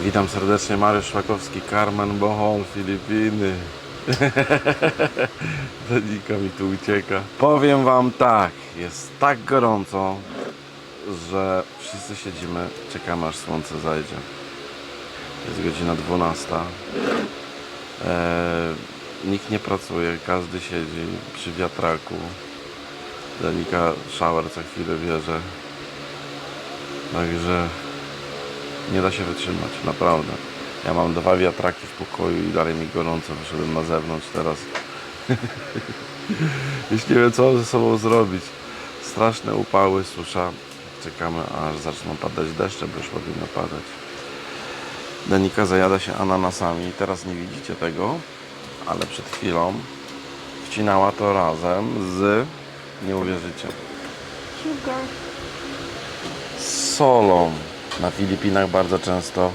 Witam serdecznie, Mariusz Szłakowski, Carmen Bohol, Filipiny. Danika mi tu ucieka. Powiem Wam tak, jest tak gorąco, że wszyscy siedzimy, czekamy aż słońce zajdzie. Jest godzina 12. Eee, nikt nie pracuje, każdy siedzi przy wiatraku. Danika shower co chwilę bierze. Także nie da się wytrzymać, naprawdę. Ja mam dwa wiatraki w pokoju i dalej mi gorąco, wyszedłem na zewnątrz teraz. Już nie wiem co ze sobą zrobić. Straszne upały, susza. Czekamy aż zaczną padać deszcze, bo już powinno padać. Danika zajada się ananasami. Teraz nie widzicie tego, ale przed chwilą wcinała to razem z, nie uwierzycie, Sugar. solą. Na Filipinach bardzo często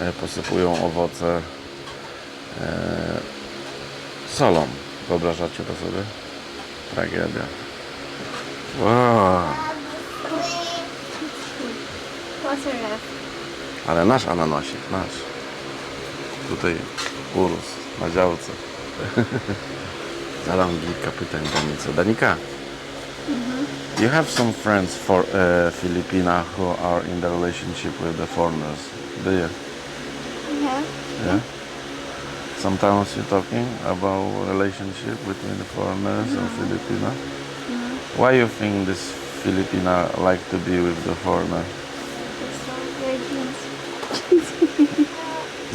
e, posypują owoce e, solą. Wyobrażacie to sobie? Tragedia. Wow. Ale nasz ananasik, nasz. Tutaj urósł na działce. Zadam kilka pytań Danice. Danika, you have some friends for uh, Filipina who are in the relationship with the foreigners, do you? Yeah. Yeah. Sometimes you're talking about relationship between the foreigners and Filipina. Why you think this Filipina like to be with the foreigner?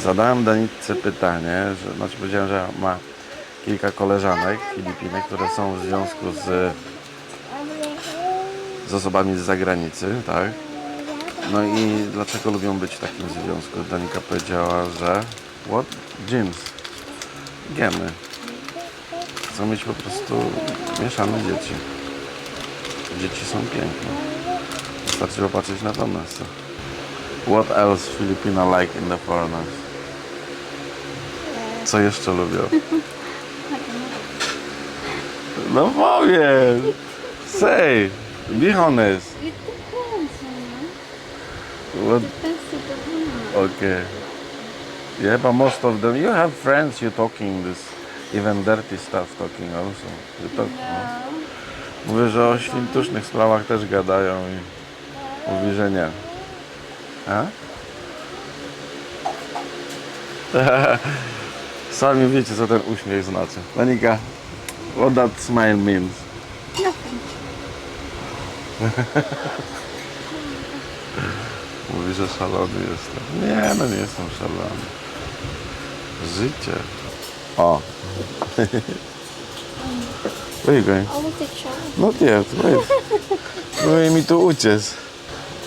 Zadałem Danice pytanie, że, znaczy powiedziałem, że ma kilka koleżanek Filipiny, które są w związku z, z osobami z zagranicy, tak? No i dlaczego lubią być w takim związku? Danika powiedziała, że what? Jeans. Gemy. Chcą mieć po prostu mieszane dzieci. Dzieci są piękne. Wystarczy popatrzeć na Vanessa. What else Filipina like in the foreigners? Co jeszcze lubią? No powiedz! Say! Depends, you What? Okay. Yeah, but most of them, you have friends you talking this, even dirty stuff talking also. You talk, no. No. Mówię, że o świntusznych sprawach też gadają i mówi, że nie. A? Sami wiecie, co ten uśmiech znaczy. Danika, what that smile means? Mówi, że szalony jestem. Nie, no nie jestem szalony. Życie. O. Shower. Not yet, wait. Próbuję mi tu uciec.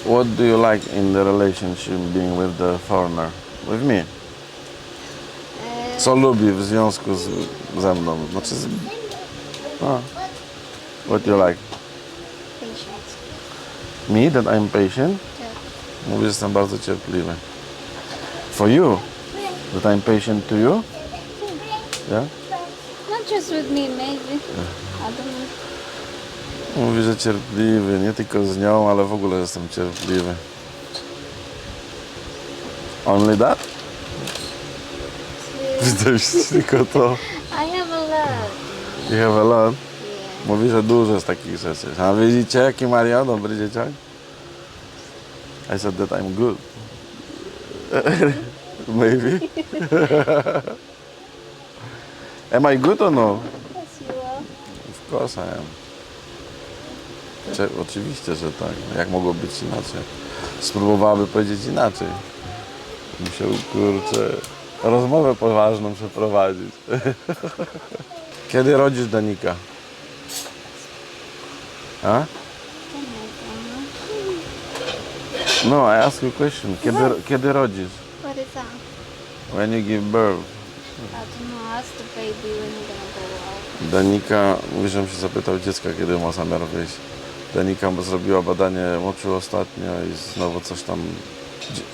What do you like in the relationship being with the foreigner? With me. Co lubi w związku z, ze mną? Znaczy z... A. What do you like? Me, that I'm patient? Yeah. Mówię, że jestem bardzo cierpliwy. For you? That I'm patient to you? Yeah? Not just with me, maybe. I don't know. Mówi, że cierpliwy, nie tylko z nią, ale w ogóle jestem cierpliwy. Only that? Widać tylko to. I have a lot. You have a lot. Mówi, że dużo jest takich rzeczy. A widzicie, jaki Mario, dobry dzieciak? I said that I'm good. Maybe. Am I good or no? Yes, you are. Of course I am. Cze- oczywiście, że tak. No Jak mogło być inaczej? Spróbowałaby powiedzieć inaczej. Musiał, kurczę, rozmowę poważną przeprowadzić. Kiedy rodzisz Danika? A? No, I ask you a question. Kiedy, kiedy rodzisz? What is that? When you give birth? I don't know. Ask the baby when you're gonna go out. Danika, mówi, żebym się zapytał dziecka, kiedy ma zamiar wyjść. Danika zrobiła badanie moczu ostatnio i znowu coś tam...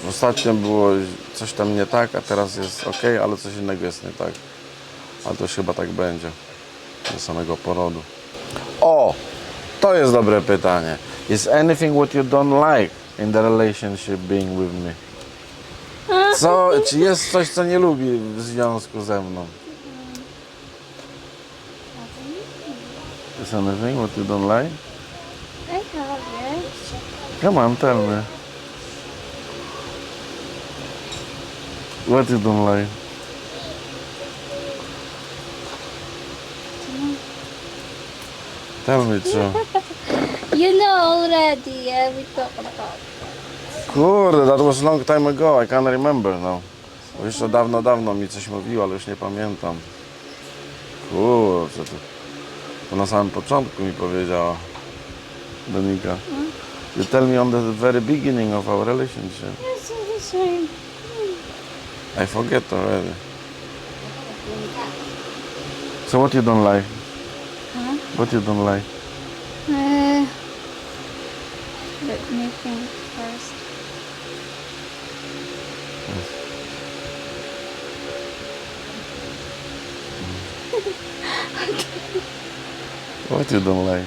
Ostatnio było coś tam nie tak, a teraz jest ok, ale coś innego jest nie tak. Ale to już chyba tak będzie. Do samego porodu. O! To jest dobre pytanie. Is anything what you don't like in the relationship being with me? Co, czy jest coś, co nie lubi w związku ze mną? Is anything what you don't like? Come on, tell me. What you don't like? Tell me, co? You know already, yeah, we talked about. Kurde, that was long time ago, I can't remember now. Bo jeszcze dawno, dawno mi coś mówiło, ale już nie pamiętam. Kurczę, to, to na samym początku mi powiedziała Donika. You tell me on the very beginning of our relationship. It's all the same. I forget already. So what you don't like? What you don't like? Uh, let me think first. What you don't like?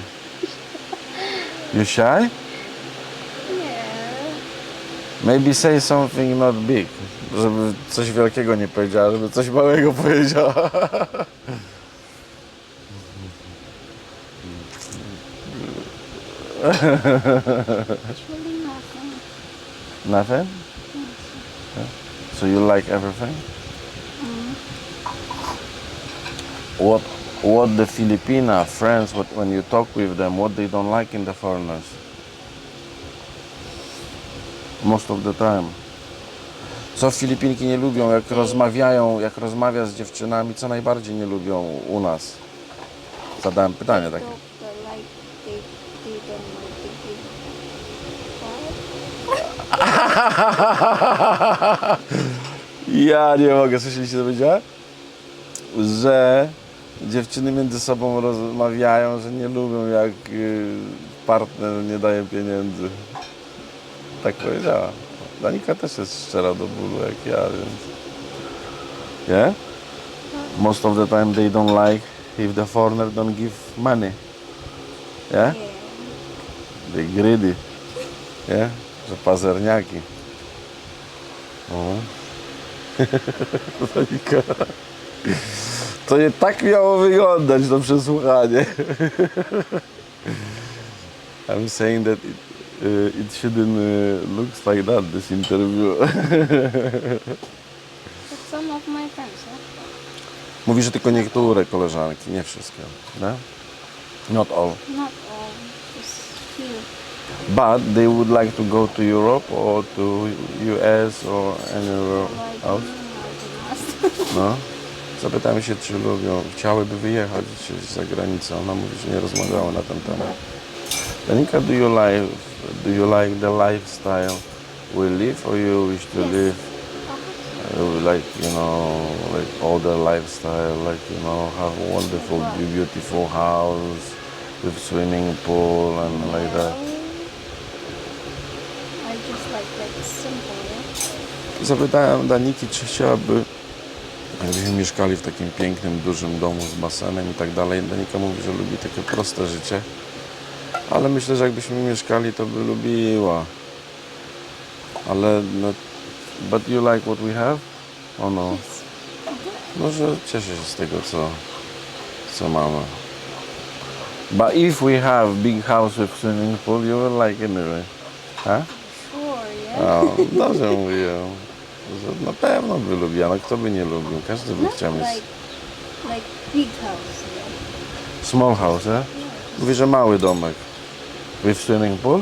You shy? Maybe say something not big. Żeby coś wielkiego nie powiedziała, żeby coś małego powiedziała. Actually nothing. Nothing? So you like everything? What what the Filipina friends what, when you talk with them what they don't like in the foreigners? Most of the time. Co Filipinki nie lubią, jak rozmawiają, jak rozmawia z dziewczynami, co najbardziej nie lubią u nas? Zadałem pytanie takie. Talk the like they didn't like to give. Ja nie mogę, słyszeliście co powiedziała? Że dziewczyny między sobą rozmawiają, że nie lubią jak y, partner nie daje pieniędzy. Tak powiedziała. Danika też jest szczera do bólu jak ja, więc... Yeah? Most of the time they don't like if the foreigner don't give money. Yeah? Yeah. They greedy. Yeah? Że pazerniaki. O. To nie tak miało wyglądać to przesłuchanie. I'm saying that it, uh, it shouldn't uh, looks like that, this interview. Some of my friends. Mówi, że tylko niektóre koleżanki, nie wszystkie. No? Not all. Not all, just few. But they would like to go to Europe or to US or anywhere else. the. No. Zapytałem się, czy lubią, chciałyby wyjechać gdzieś za granicę. Ona mówi, że nie rozmawiała na ten temat. Danica, do you like, do you like the lifestyle we live or you wish to Yes. live uh, like, you know, like older lifestyle, like, you know, have a wonderful, beautiful house with swimming pool and like that? Zapytałem Daniki, czy chciałaby, jakbyśmy mieszkali w takim pięknym, dużym domu z basenem i tak dalej. Danika mówi, że lubi takie proste życie, ale myślę, że jakbyśmy mieszkali, to by lubiła. Ale, no, but you like what we have? O no, Yes. no, że cieszę się z tego, co, co mamy. But if we have big house with swimming pool, you will like anyway. Huh? Sure, yeah. O, dobrze mówię. Że na pewno by lubiła, no kto by nie lubił? Każdy by Not chciał mieć like like big house, small house, eh? Mówi, że mały domek. With swimming pool?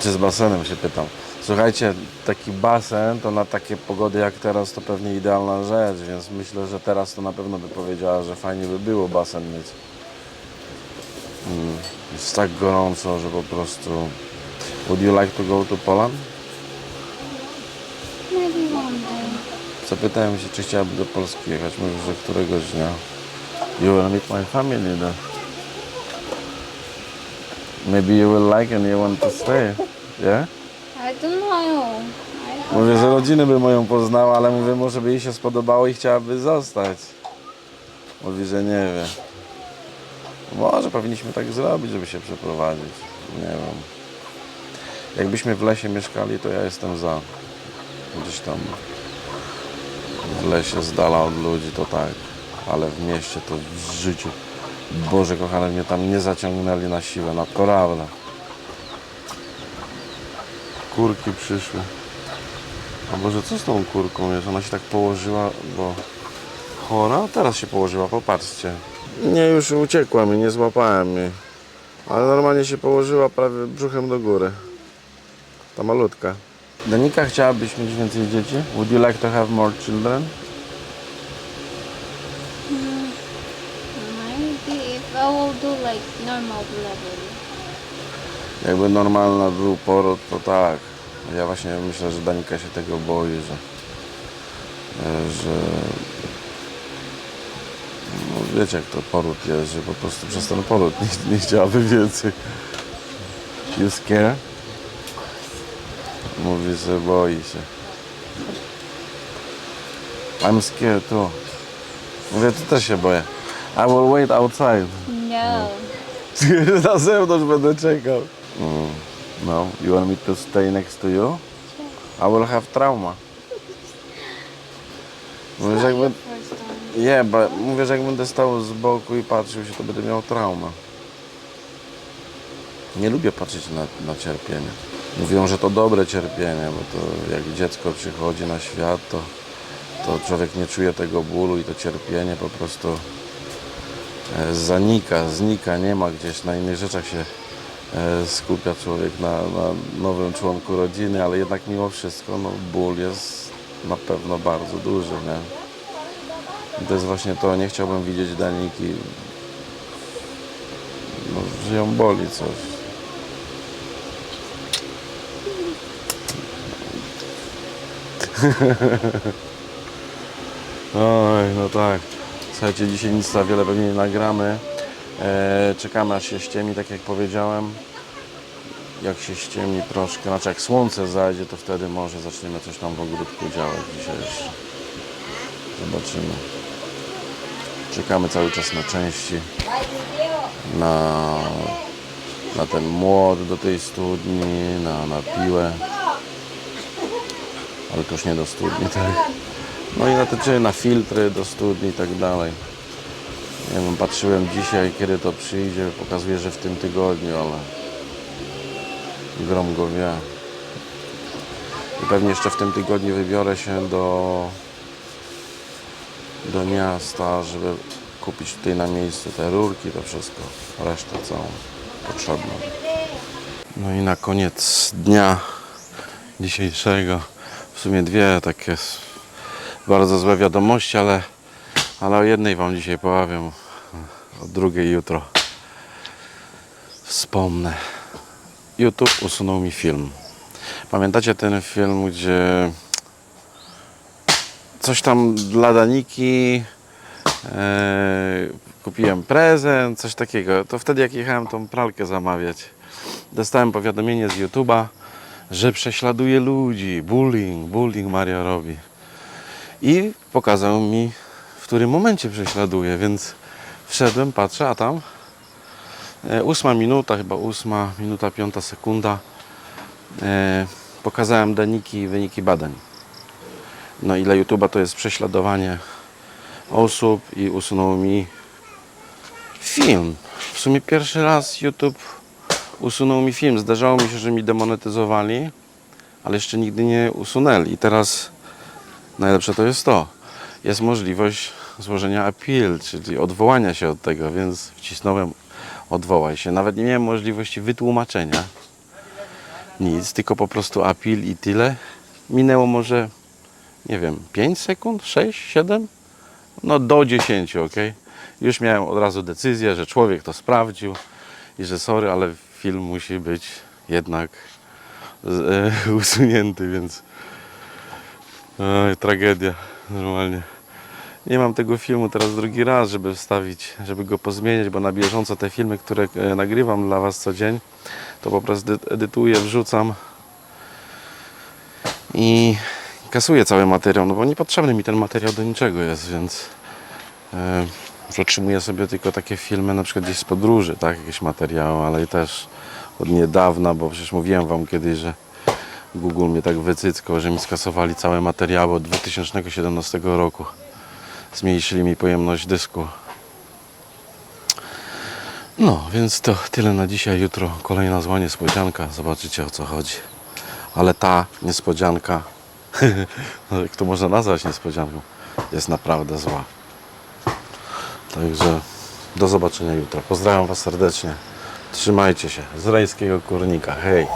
Czy z basenem się pytam. Słuchajcie, taki basen to na takie pogody jak teraz to pewnie idealna rzecz, więc myślę, że teraz to na pewno by powiedziała, że fajnie by było basen mieć. Jest tak gorąco, że po prostu... Would you like to go to Poland? Maybe one day. Zapytałem się, czy chciałaby do Polski jechać. Mówi, że któregoś dnia. You will meet my family there. Maybe you will like and you want to stay. Yeah? I don't know. Mówię, że rodziny by moją poznała, ale mówię, może by jej się spodobało i chciałaby zostać. Mówi, że nie wie. Może powinniśmy tak zrobić, żeby się przeprowadzić. Nie wiem. Jakbyśmy w lesie mieszkali, to ja jestem za. Gdzieś tam w lesie z dala od ludzi, to tak. Ale w mieście to w życiu. Boże kochane, mnie tam nie zaciągnęli na siłę, naprawdę. Kurki przyszły. A Boże, co z tą kurką jest? Ona się tak położyła, bo chora? Teraz się położyła, popatrzcie. Nie, już uciekła mi, nie złapałem jej. Ale normalnie się położyła prawie brzuchem do góry. Ta malutka. Danika, chciałabyś mieć więcej dzieci? Would you like to have more children? Maybe if I will do like normal delivery. Jakby normalna był poród, to tak. Ja właśnie myślę, że Danika się tego boi, że, e, że wiecie jak to poród jest, że po prostu przez ten poród nie, nie chciałaby więcej. You scared? Mówi, że boi się. I'm scared too. Mówię, ty też się boję. I will wait outside. No. Na zewnątrz będę czekał. Mm. No, you want me to stay next to you? I will have trauma. Mówię, że Nie, bo mówię, że jak będę stał z boku i patrzył się, to będę miał traumę. Nie lubię patrzeć na, na cierpienie. Mówią, że to dobre cierpienie, bo to jak dziecko przychodzi na świat, to, to człowiek nie czuje tego bólu i to cierpienie po prostu e, zanika, znika, nie ma gdzieś na innych rzeczach się e, skupia człowiek na, na nowym członku rodziny, ale jednak mimo wszystko no, ból jest na pewno bardzo duży, nie? To jest właśnie to, nie chciałbym widzieć Daniki, no, że ją boli coś. Oj, no tak. Słuchajcie, dzisiaj nic za wiele pewnie nie nagramy. E, czekamy aż się ściemni, tak jak powiedziałem. Jak się ściemni troszkę, znaczy jak słońce zajdzie, to wtedy może zaczniemy coś tam w ogródku działać dzisiaj jeszcze. Zobaczymy. Czekamy cały czas na części. Na, na ten młot do tej studni, na, na piłę. Ale to już nie do studni, tak? No i na te na filtry do studni i tak dalej. Nie wiem, patrzyłem dzisiaj, kiedy to przyjdzie. Pokazuje, że w tym tygodniu, ale grom go wie. I pewnie jeszcze w tym tygodniu wybiorę się do, do miasta, żeby kupić tutaj na miejscu te rurki, to wszystko, resztę całą potrzebną. No i na koniec dnia dzisiejszego, w sumie dwie takie bardzo złe wiadomości, ale, ale o jednej Wam dzisiaj powiem, o drugiej jutro wspomnę. YouTube usunął mi film. Pamiętacie ten film, gdzie coś tam dla Daniki e, kupiłem prezent, coś takiego. To wtedy jak jechałem tą pralkę zamawiać, dostałem powiadomienie z YouTube'a, że prześladuje ludzi, bullying, bullying Maria robi. I pokazał mi, w którym momencie prześladuje, więc wszedłem, patrzę, a tam e, ósma minuta, chyba ósma minuta, piąta sekunda. E, pokazałem Daniki wyniki badań. No ile YouTube'a to jest prześladowanie osób i usunął mi film. W sumie pierwszy raz YouTube usunął mi film. Zdarzało mi się, że mi demonetyzowali, ale jeszcze nigdy nie usunęli. I teraz najlepsze to jest to. Jest możliwość złożenia appeal, czyli odwołania się od tego, więc wcisnąłem odwołaj się. Nawet nie miałem możliwości wytłumaczenia. Nic, tylko po prostu appeal i tyle. Minęło może, nie wiem, 5 sekund, 6, 7? No do 10, ok? Już miałem od razu decyzję, że człowiek to sprawdził i że sorry, ale film musi być jednak e, usunięty, więc oj, tragedia normalnie. Nie mam tego filmu teraz drugi raz, żeby wstawić, żeby go pozmieniać, bo na bieżąco te filmy, które e, nagrywam dla Was co dzień, to po prostu edytuję, wrzucam i kasuję cały materiał, no bo niepotrzebny mi ten materiał do niczego jest, więc e, że otrzymuję sobie tylko takie filmy, na przykład gdzieś z podróży, tak, jakieś materiały, ale i też od niedawna, bo przecież mówiłem Wam kiedyś, że Google mnie tak wycyckał, że mi skasowali całe materiały od 2017 roku. Zmniejszyli mi pojemność dysku. No, więc to tyle na dzisiaj. Jutro kolejna zła niespodzianka. Zobaczycie o co chodzi. Ale ta niespodzianka, jak to można nazwać niespodzianką, jest naprawdę zła. Także do zobaczenia jutro. Pozdrawiam Was serdecznie. Trzymajcie się. Z rajskiego kurnika. Hej!